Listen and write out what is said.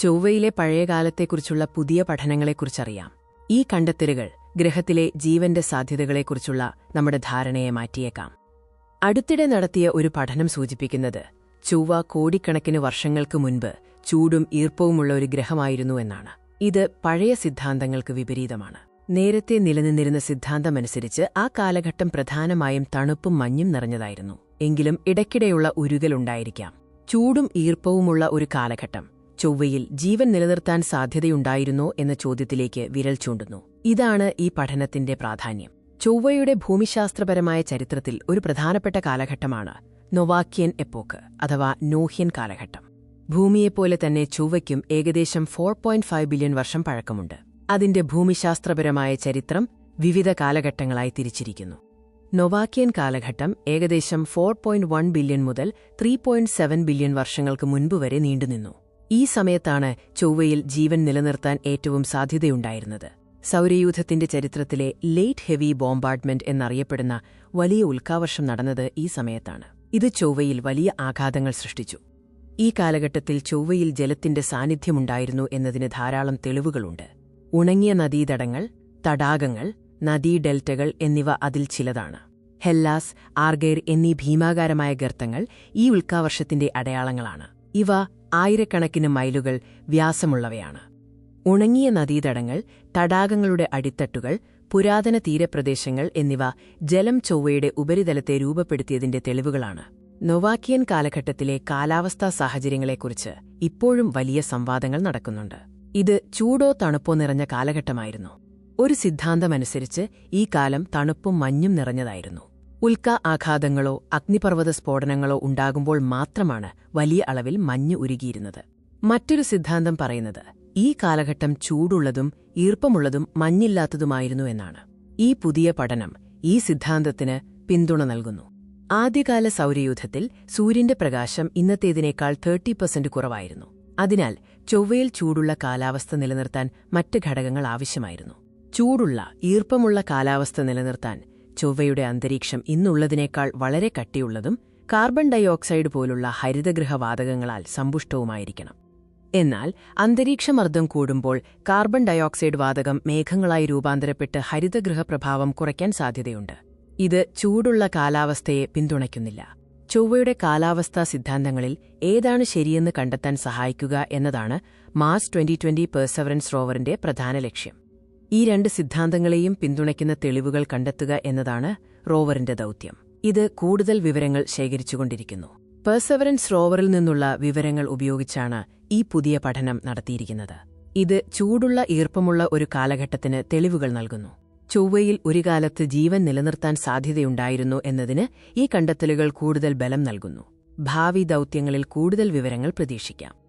ചൊവ്വയിലെ പഴയകാലത്തെക്കുറിച്ചുള്ള പുതിയ പഠനങ്ങളെക്കുറിച്ചറിയാം. ഈ കണ്ടെത്തലുകൾ ഗ്രഹത്തിലെ ജീവന്റെ സാധ്യതകളെക്കുറിച്ചുള്ള നമ്മുടെ ധാരണയെ മാറ്റിയേക്കാം. അടുത്തിടെ നടത്തിയ ഒരു പഠനം സൂചിപ്പിക്കുന്നത് ചൊവ്വ കോടിക്കണക്കിന് വർഷങ്ങൾക്ക് മുൻപ് ചൂടും ഈർപ്പവുമുള്ള ഒരു ഗ്രഹമായിരുന്നു എന്നാണ്. ഇത് പഴയ സിദ്ധാന്തങ്ങൾക്ക് വിപരീതമാണ്. നേരത്തെ നിലനിന്നിരുന്ന സിദ്ധാന്തമനുസരിച്ച് ആ കാലഘട്ടം പ്രധാനമായും തണുപ്പും മഞ്ഞും നിറഞ്ഞതായിരുന്നു. എങ്കിലും ഇടയ്ക്കിടെയുള്ള ഉരുകലുണ്ടായിരിക്കാം. ചൂടും ഈർപ്പവുമുള്ള ഒരു കാലഘട്ടം. ചൊവ്വയിൽ ജീവൻ നിലനിർത്താൻ സാധ്യതയുണ്ടായിരുന്നോ എന്ന ചോദ്യത്തിലേക്ക് വിരൽ ചൂണ്ടുന്നു. ഇതാണ് ഈ പഠനത്തിന്റെ പ്രാധാന്യം. ചൊവ്വയുടെ ഭൂമിശാസ്ത്രപരമായ ചരിത്രത്തിൽ ഒരു പ്രധാനപ്പെട്ട കാലഘട്ടമാണ് നൊവാക്യൻ എപ്പോക്ക് അഥവാ നോഹ്യൻ കാലഘട്ടം. ഭൂമിയെപ്പോലെ തന്നെ ചൊവ്വയ്ക്കും ഏകദേശം ഫോർ പോയിന്റ് ഫൈവ് ബില്യൺ വർഷം പഴക്കമുണ്ട്. അതിന്റെ ഭൂമിശാസ്ത്രപരമായ ചരിത്രം വിവിധ കാലഘട്ടങ്ങളായി തിരിച്ചിരിക്കുന്നു. നൊവാക്യൻ കാലഘട്ടം ഏകദേശം ഫോർ പോയിന്റ് വൺ ബില്യൺ മുതൽ ത്രീ പോയിന്റ് സെവൻ ബില്യൺ വർഷങ്ങൾക്ക് മുൻപ് വരെ നീണ്ടുനിന്നു. ഈ സമയത്താണ് ചൊവ്വയിൽ ജീവൻ നിലനിർത്താൻ ഏറ്റവും സാധ്യതയുണ്ടായിരുന്നത്. സൗരയൂഥത്തിന്റെ ചരിത്രത്തിലെ ലേറ്റ് ഹെവി ബോംബാർഡ്മെന്റ് എന്നറിയപ്പെടുന്ന വലിയ ഉൽക്കാവർഷം നടന്നത് ഈ സമയത്താണ്. ഇത് ചൊവ്വയിൽ വലിയ ആഘാതങ്ങൾ സൃഷ്ടിച്ചു. ഈ കാലഘട്ടത്തിൽ ചൊവ്വയിൽ ജലത്തിന്റെ സാന്നിധ്യമുണ്ടായിരുന്നു എന്നതിന് ധാരാളം തെളിവുകളുണ്ട്. ഉണങ്ങിയ നദീതടങ്ങൾ തടാകങ്ങൾ നദീ ഡെൽറ്റകൾ എന്നിവ അതിൽ ചിലതാണ്. ഹെല്ലാസ് ആർഗേർ എന്നീ ഭീമാകാരമായ ഗർത്തങ്ങൾ ഈ ഉൽക്കാവർഷത്തിന്റെ അടയാളങ്ങളാണ്. ഇവ ആയിരക്കണക്കിന് മൈലുകൾ വ്യാസമുള്ളവയാണ്. ഉണങ്ങിയ നദീതടങ്ങൾ തടാകങ്ങളുടെ അടിത്തട്ടുകൾ പുരാതന തീരപ്രദേശങ്ങൾ എന്നിവ ജലം ചൊവ്വയുടെ ഉപരിതലത്തെ രൂപപ്പെടുത്തിയതിന്റെ തെളിവുകളാണ്. നൊവാക്കിയൻ കാലഘട്ടത്തിലെ കാലാവസ്ഥാ സാഹചര്യങ്ങളെക്കുറിച്ച് ഇപ്പോഴും വലിയ സംവാദങ്ങൾ നടക്കുന്നുണ്ട്. ഇത് ചൂടോ തണുപ്പോ നിറഞ്ഞ കാലഘട്ടമായിരുന്നു. ഒരു സിദ്ധാന്തമനുസരിച്ച് ഈ കാലം തണുപ്പും മഞ്ഞും നിറഞ്ഞതായിരുന്നു. ഉൽക്ക ആഘാതങ്ങളോ അഗ്നിപർവത സ്ഫോടനങ്ങളോ ഉണ്ടാകുമ്പോൾ മാത്രമാണ് വലിയ അളവിൽ മഞ്ഞ് ഉരുകിയിരുന്നത്. മറ്റൊരു സിദ്ധാന്തം പറയുന്നത് ഈ കാലഘട്ടം ചൂടുള്ളതും ഈർപ്പമുള്ളതും മഞ്ഞില്ലാത്തതുമായിരുന്നു എന്നാണ്. ഈ പുതിയ പഠനം ഈ സിദ്ധാന്തത്തിന് പിന്തുണ നൽകുന്നു. ആദ്യകാല സൗരയൂഥത്തിൽ സൂര്യന്റെ പ്രകാശം ഇന്നത്തേതിനേക്കാൾ തേർട്ടി പെർസെന്റ് കുറവായിരുന്നു. അതിനാൽ ചൊവ്വയിൽ ചൂടുള്ള കാലാവസ്ഥ നിലനിർത്താൻ മറ്റ് ഘടകങ്ങൾ ആവശ്യമായിരുന്നു. ചൂടുള്ള ഈർപ്പമുള്ള കാലാവസ്ഥ നിലനിർത്താൻ ചൊവ്വയുടെ അന്തരീക്ഷം ഇന്നുള്ളതിനേക്കാൾ വളരെ കട്ടിയുള്ളതും കാർബൺ ഡയോക്സൈഡ് പോലുള്ള ഹരിതഗൃഹവാതകങ്ങളാൽ സമ്പുഷ്ടവുമായിരിക്കണം. എന്നാൽ അന്തരീക്ഷമർദ്ദം കൂടുമ്പോൾ കാർബൺ ഡയോക്സൈഡ് വാതകം മേഘങ്ങളായി രൂപാന്തരപ്പെട്ട് ഹരിതഗൃഹ പ്രഭാവം കുറയ്ക്കാൻ സാധ്യതയുണ്ട്. ഇത് ചൂടുള്ള കാലാവസ്ഥയെ പിന്തുണയ്ക്കുന്നില്ല. ചൊവ്വയുടെ കാലാവസ്ഥാ സിദ്ധാന്തങ്ങളിൽ ഏതാണ് ശരിയെന്ന് കണ്ടെത്താൻ സഹായിക്കുക എന്നതാണ് മാർസ് ട്വന്റി ട്വന്റി പേഴ്സവറൻസ് റോവറിന്റെ പ്രധാന ലക്ഷ്യം. ഈ രണ്ട് സിദ്ധാന്തങ്ങളെയും പിന്തുണയ്ക്കുന്ന തെളിവുകൾ കണ്ടെത്തുക എന്നതാണ് റോവറിന്റെ ദൗത്യം. ഇത് കൂടുതൽ വിവരങ്ങൾ ശേഖരിച്ചുകൊണ്ടിരിക്കുന്നു. പെർസവറൻസ് റോവറിൽ നിന്നുള്ള വിവരങ്ങൾ ഉപയോഗിച്ചാണ് ഈ പുതിയ പഠനം നടത്തിയിരിക്കുന്നത്. ഇത് ചൂടുള്ള ഈർപ്പമുള്ള ഒരു കാലഘട്ടത്തിന് തെളിവുകൾ നൽകുന്നു. ചൊവ്വയിൽ ഒരു കാലത്ത് ജീവൻ നിലനിർത്താൻ സാധ്യതയുണ്ടായിരുന്നു എന്നതിന് ഈ കണ്ടെത്തലുകൾ കൂടുതൽ ബലം നൽകുന്നു. ഭാവി ദൗത്യങ്ങളിൽ കൂടുതൽ വിവരങ്ങൾ പ്രതീക്ഷിക്കാം.